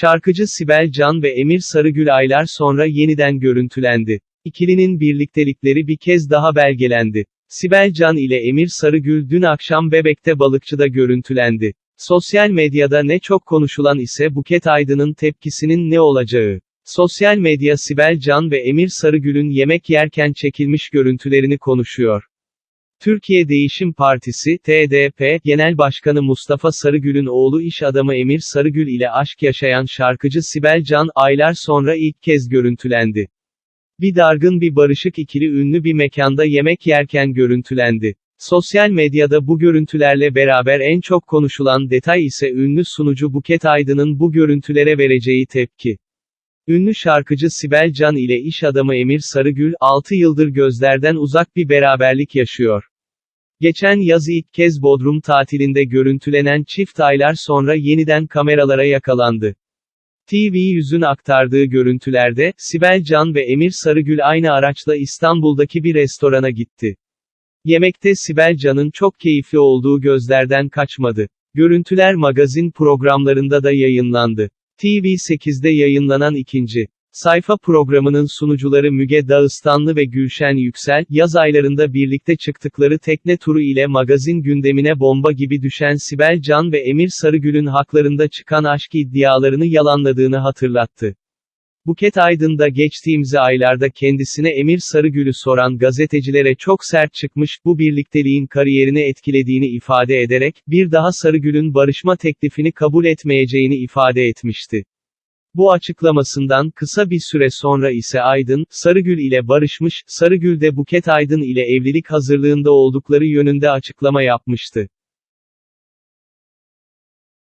Şarkıcı Sibel Can ve Emir Sarıgül aylar sonra yeniden görüntülendi. İkilinin birliktelikleri bir kez daha belgelendi. Sibel Can ile Emir Sarıgül dün akşam Bebek'te balıkçıda görüntülendi. Sosyal medyada ne çok konuşulan ise Buket Aydın'ın tepkisinin ne olacağı. Sosyal medya Sibel Can ve Emir Sarıgül'ün yemek yerken çekilmiş görüntülerini konuşuyor. Türkiye Değişim Partisi, TDP, Genel Başkanı Mustafa Sarıgül'ün oğlu iş adamı Emir Sarıgül ile aşk yaşayan şarkıcı Sibel Can, aylar sonra ilk kez görüntülendi. Bir dargın bir barışık ikili ünlü bir mekanda yemek yerken görüntülendi. Sosyal medyada bu görüntülerle beraber en çok konuşulan detay ise ünlü sunucu Buket Aydın'ın bu görüntülere vereceği tepki. Ünlü şarkıcı Sibel Can ile iş adamı Emir Sarıgül, 6 yıldır gözlerden uzak bir beraberlik yaşıyor. Geçen yaz ilk kez Bodrum tatilinde görüntülenen çift aylar sonra yeniden kameralara yakalandı. TV yüzün aktardığı görüntülerde, Sibel Can ve Emir Sarıgül aynı araçla İstanbul'daki bir restorana gitti. Yemekte Sibel Can'ın çok keyifli olduğu gözlerden kaçmadı. Görüntüler magazin programlarında da yayınlandı. TV8'de yayınlanan ikinci sayfa programının sunucuları Müge Dağıstanlı ve Gülşen Yüksel, yaz aylarında birlikte çıktıkları tekne turu ile magazin gündemine bomba gibi düşen Sibel Can ve Emir Sarıgül'ün haklarında çıkan aşk iddialarını yalanladığını hatırlattı. Buket Aydın da geçtiğimiz aylarda kendisine Emir Sarıgül'ü soran gazetecilere çok sert çıkmış, bu birlikteliğin kariyerini etkilediğini ifade ederek, bir daha Sarıgül'ün barışma teklifini kabul etmeyeceğini ifade etmişti. Bu açıklamasından kısa bir süre sonra ise Aydın, Sarıgül ile barışmış, Sarıgül de Buket Aydın ile evlilik hazırlığında oldukları yönünde açıklama yapmıştı.